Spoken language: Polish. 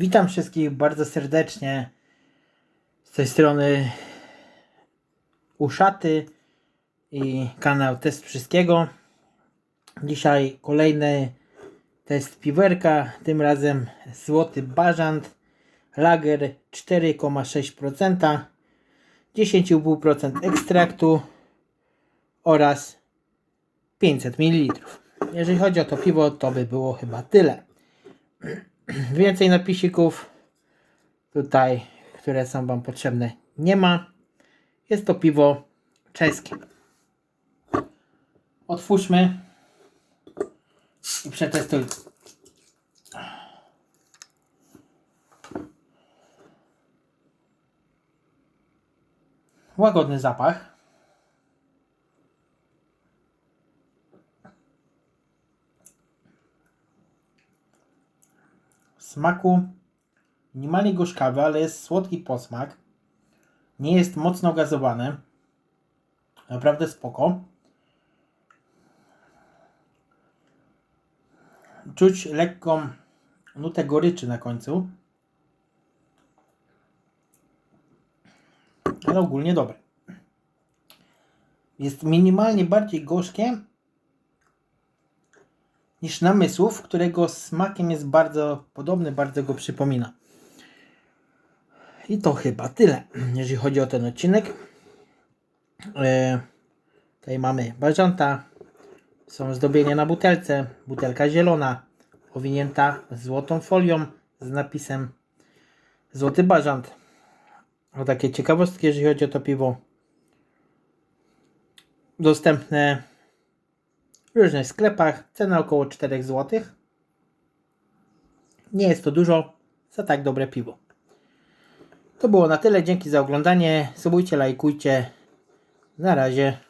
Witam wszystkich bardzo serdecznie z tej strony Uszaty i kanał Test Wszystkiego. Dzisiaj kolejny test piwerka, tym razem Złoty Bażant Lager 4,6% 10,5% ekstraktu oraz 500 ml. Jeżeli chodzi o to piwo, to by było chyba tyle. Więcej napisików tutaj, które są Wam potrzebne, nie ma. Jest to piwo czeskie. Otwórzmy i przetestujmy. Łagodny zapach. Smaku minimalnie gorzkawy, ale jest słodki posmak. Nie jest mocno gazowany. Naprawdę spoko. Czuć lekką nutę goryczy na końcu. Ale ogólnie dobre. Jest minimalnie bardziej gorzkie niż namysłów, którego smakiem jest bardzo podobny, bardzo go przypomina. I to chyba tyle, jeżeli chodzi o ten odcinek. E, tutaj mamy bażanta, są zdobienia na butelce, butelka zielona, owinięta złotą folią z napisem Złoty Bażant. O takie ciekawostki, jeżeli chodzi o to piwo. Dostępne w różnych sklepach. Cena około 4 zł. Nie jest to dużo za tak dobre piwo. To było na tyle. Dzięki za oglądanie. Subujcie, lajkujcie. Na razie.